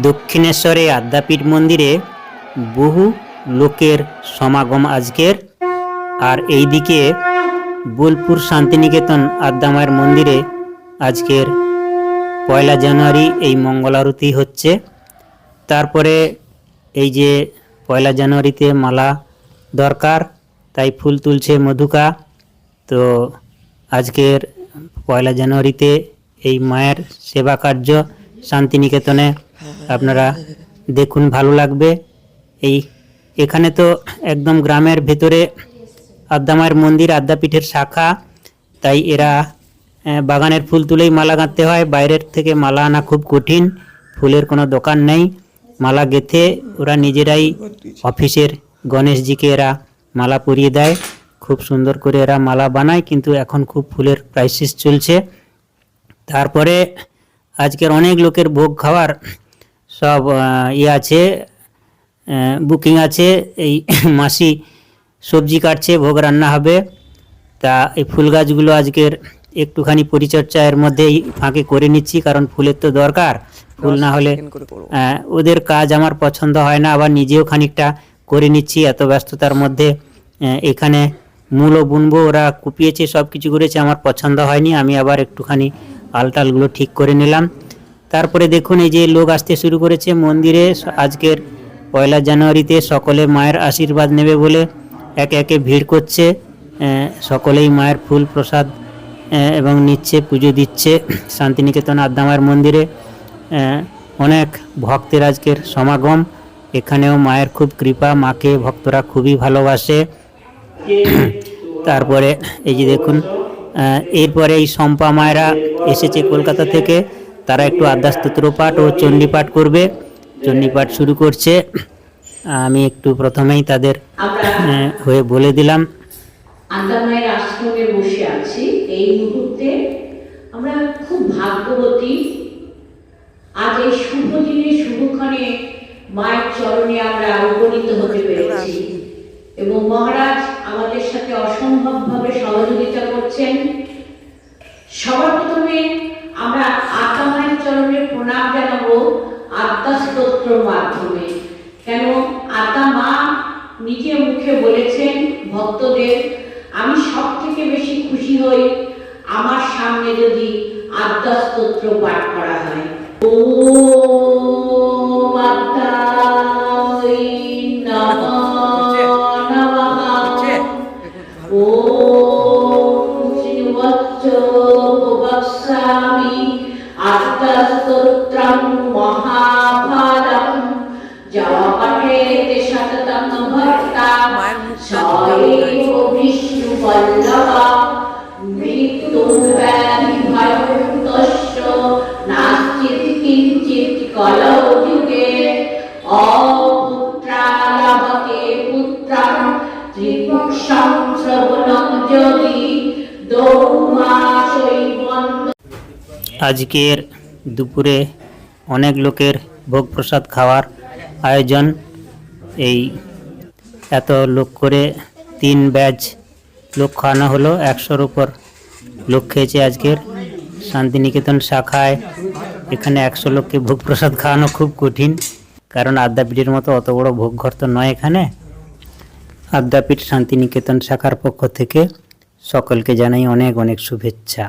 দক্ষিণেশ্বরে আদ্যাপীঠ মন্দিরে বহু লোকের সমাগম আজকের। আর এইদিকে বোলপুর শান্তিনিকেতন আদ্যামায়ের মন্দিরে আজকের পয়লা জানুয়ারি এই মঙ্গলারতি হচ্ছে। তারপরে এই যে পয়লা জানুয়ারিতে মালা দরকার, তাই ফুল তুলছে মধুকা। তো আজকের পয়লা জানুয়ারিতে এই মায়ের সেবা কার্য শান্তিনিকেতনে আপনারা দেখুন, ভালো লাগবে। এই, এখানে তো একদম গ্রামের ভেতরে আদ্যামায়ের মন্দির আদ্যাপীঠের শাখা। তাই এরা বাগানের ফুল তুলেই মালা গাঁথতে হয়। বাইরের থেকে মালা আনা খুব কঠিন, ফুলের কোনো দোকান নেই। মালা গেথে ওরা নিজেরাই অফিসের গণেশজিকে এরা মালা পরিয়ে দেয়। খুব সুন্দর করে এরা মালা বানায়, কিন্তু এখন খুব ফুলের ক্রাইসিস চলছে। তারপরে আজকের অনেক লোকের ভোগ খাওয়ার সব ইয়ে আছে বুকিং আছে এই মাসি সবজি কাটছে ভোগ রান্না হবে। তা এই ফুল গাছগুলো আজকের একটুখানি পরিচর্যা এর মধ্যেই ফাঁকে করে নিচ্ছি কারণ ফুলের তো দরকার। ফুল না হলে ওদের কাজ আমার পছন্দ হয় না আবার নিজেও খানিকটা করে নিচ্ছি। এত ব্যস্ততার মধ্যে এখানে মূলও বুনবো ওরা কুপিয়েছে সব কিছু করেছে আমার পছন্দ হয়নি। আমি আবার একটুখানি আলটালগুলো ঠিক করে নিলাম। তারপরে দেখুন এই যে লোক আসতে শুরু করেছে মন্দিরে। আজকের পয়লা জানুয়ারিতে সকলে মায়ের আশীর্বাদ নেবে বলে একে একে ভিড় করছে। সকলেই মায়ের ফুল প্রসাদ এবং নিচ্ছে, পুজো দিচ্ছে শান্তিনিকেতন আদ্যামায়ের মন্দিরে। অনেক ভক্তের আজকের সমাগম। এখানেও মায়ের খুব কৃপা, মাকে ভক্তরা খুবই ভালোবাসে। তারপরে এই যে দেখুন এরপরে এই শম্পা মায়েরা এসেছে কলকাতা থেকে। তারা একটু আদ্যাস্তোত্র পাঠ ও চণ্ডী পাঠ করবে। চণ্ডী পাঠ শুরু করছে। আমি একটু প্রথমেই তাদের হয়ে বলে দিলাম। আশ্রমে বসে আছি এই মুহূর্তে। আমরা খুব ভাগ্যবতী। আজ এই শুভ দিনে শুভক্ষণে মায়ের চরণে আমরা উপনীত হতে পেরেছি। এবং মহারাজ আমাদের সাথে অসম্ভবভাবে সহযোগিতা স্তোত্রর মাধ্যমে। কেন? আত্মা মা নিজে মুখে বলেছেন, ভক্তদের, আমি সব থেকে বেশি খুশি হই আমার সামনে যদি আত্মা স্তোত্র পাঠ করা হয়। ও আজকের দুপুরে অনেক লোকের ভোগ প্রসাদ খাওয়ার আয়োজন। এই এত লোক করে তিন ব্যাচ লোক খাওয়ানো হলো একশোর উপর। লোক খেয়েছে আজকের শান্তিনিকেতন শাখায়। এখানে একশো লোককে ভোগ প্রসাদ খাওয়ানো খুব কঠিন, কারণ আদ্যাপীঠের মতো অত বড় ভোগ ঘর তো নয় এখানে। আদ্যাপীঠ শান্তিনিকেতন শাখার পক্ষ থেকে সকলকে জানাই অনেক অনেক শুভেচ্ছা।